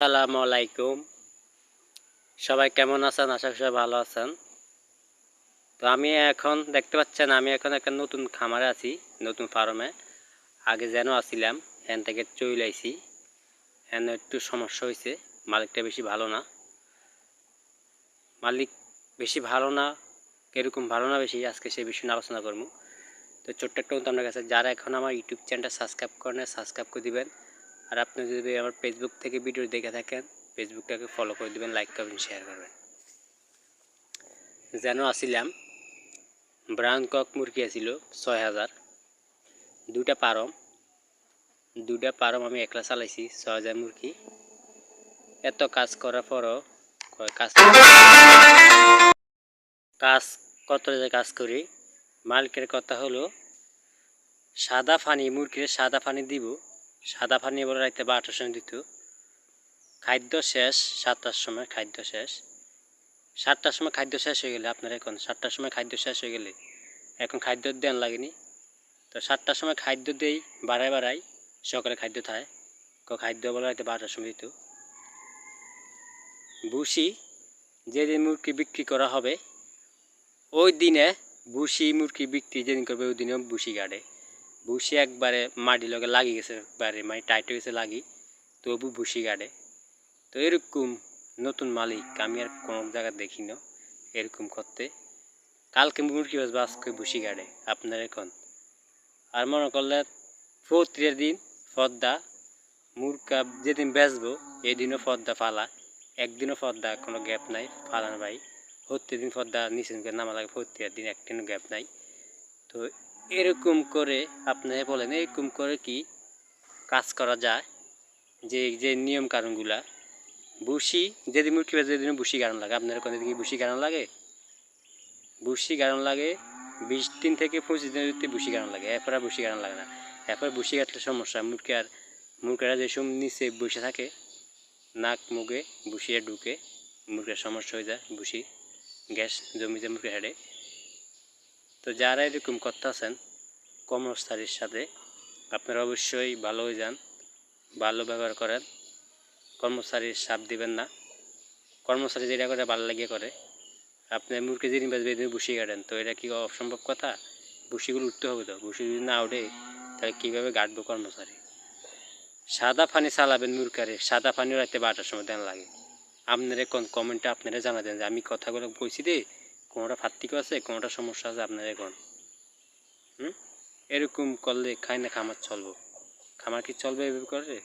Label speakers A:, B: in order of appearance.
A: আসসালামু আলাইকুম সবাই কেমন আছেন? আশা করি ভালো আছেন। তো আমি এখন, দেখতে পাচ্ছেন, আমি এখন একটা নতুন খামারে আছি, নতুন ফার্মে আগে যেন আসছিলাম হ্যান থেকে চলে আইছি। হ্যান একটু সমস্যা হয়েছে মালিকটা বেশি ভালো না। মালিক বেশি ভালো না, কীরকম ভালো না বেশি, আজকে সেই বিষয়ে আলোচনা করব। তো ছোট্ট একটা আপনার কাছে, যারা এখন আমার ইউটিউব চ্যানেলটা সাবস্ক্রাইব করেন সাবস্ক্রাইব করে দিবেন। আর আপনি যদি আমার ফেসবুক থেকে ভিডিও দেখে থাকেন ফেসবুকটাকে ফলো করে দিবেন লাইক করবেন শেয়ার করবেন। যেন আসিলাম ব্রাউন কক মুরগি আছিল ছয় হাজার, দুইটা পারম দুটা পারম আমি একলা চালাইছি, ছয় হাজার মুরগি। এত কাজ করার পরও কাজ কাজ কত যে কাজ করি? মালিকের কথা হলো, সাদা পানি মুরগির সাদা পানি দিব সাদা পানি বলে রাখতে বারোটার সময় দিত খাদ্য শেষ, সাতটার সময় খাদ্য শেষ। সাতটার সময় খাদ্য শেষ হয়ে গেলে আপনার এখন, সাতটার সময় খাদ্য শেষ হয়ে গেলে এখন খাদ্য দেন লাগেনি। তো সাতটার সময় খাদ্য দেই, বাড়ায় বাড়াই সকালে খাদ্য খায় খাদ্য বলে রাখতে বারোটার সময় দিত ভুসি যেদিন মুরগি বিক্রি করা হবে, ওই দিনে ভুসি মুরগি বিক্রি যেদিন করবে, ওই দিনে ভুসি গাড়ে। ভুসি একবারে মাটি লগে লাগি গেছে একবারে মানে টাইট হয়ে গেছে লাগি তবু ভুসি গাড়ে তো এরকম নতুন মালিক আমি আর কোনো জায়গায় দেখি না এরকম করতে। কালকে মুরগি বাজবে আজকে ভুসি গাড়ে আপনার এখন। আর মনে করলে ফৌত্রিয়ার দিন ফদ্দা মুরগা যেদিন বেচবো, এদিনও দিনও ফদ্দা ফালা একদিনও ফদ্দা কোনো গ্যাপ নাই, ফালান ভাই। প্রত্যেক দিন ফদ্দা নিচে নামা লাগে প্রত্যেক দিন একদিনও গ্যাপ নাই। তো এরকম করে আপনি বলেন, এরকম করে কি কাজ করা যায়? যে যে নিয়ম কারণগুলা বুসি যেদিন বেঁচে যেদিন বুসি গাড়ন লাগে। আপনার কোনো দিকে বুসি গাড়ন লাগে? বুসি গাড়ন লাগে, বিশ দিন থেকে পঁচিশ দিনের ভিতরে বুসি গাড়ন লাগে। এরপর আর বুসি গাড়ন লাগে না। এরপর বুসি কাটলে সমস্যা। মুরগি আর মুরগিরা যেসব নিচে বসে থাকে, নাক মুখে বুসিয়ে ঢুকে মুরগির সমস্যা হয়ে যায় বুসি গ্যাস জমি যে মুরগি হেঁটে তো যারা এরকম করতেছেন কর্মচারীর সাথে, আপনারা অবশ্যই ভালো হয়ে যান, ভালো ব্যবহার করেন। কর্মচারীর সাপ দিবেন না। কর্মচারী যেটা করে ভালো লাগিয়ে করে। আপনি মুরগি যিনি বাজবে এদিন বুসি কাটেন, তো এটা কি অসম্ভব কথা? বসিগুলো উঠতে হবে তো বসি যদি না ওঠে, তাহলে কীভাবে গাঁটবো কর্মচারী? সাদা পানি চালাবেন মুরগারে, সাদা পানি রাখতে বারোটার সময় দেন লাগে। আপনারা কোন কমেন্টে আপনারা জানা দেন যে আমি কথাগুলো কইছি দে কোনোটা ফাত্তিক আছে, কোনোটা সমস্যা আছে আপনার এখন? হুম? এরকম করলে খাই না খামার চলবো। খামার কি চলবে এভাবে করে?